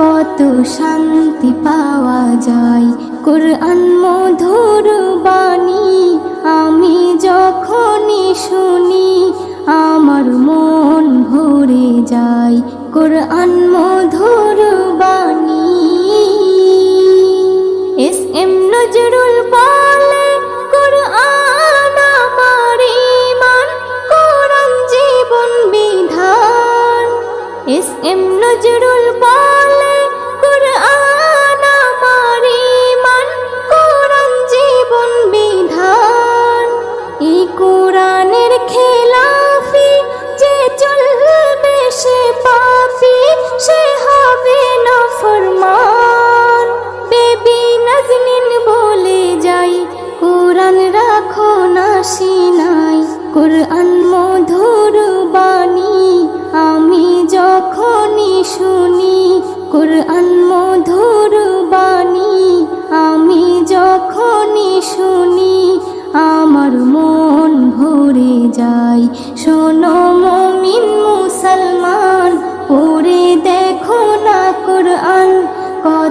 কত শান্তি পাওয়া যায়। কোরআন মধুর বাণী, আমি যখনই শুনি, আমার মন ভরে যায়। কোরআন মধুর বাণী। এস এম নজরুল বলে, কোরআন আমার জীবন বিধান। এস এম নজরুল বলে নাজনিন বলে যাই, কোরআন রাখো না সিনাই। কোরআন মধুর বাণী, আমি যখনই শুনি, কোরআন মধুর বাণী, আমি যখনই শুনি, আমার মন ভরে যায়। শোনো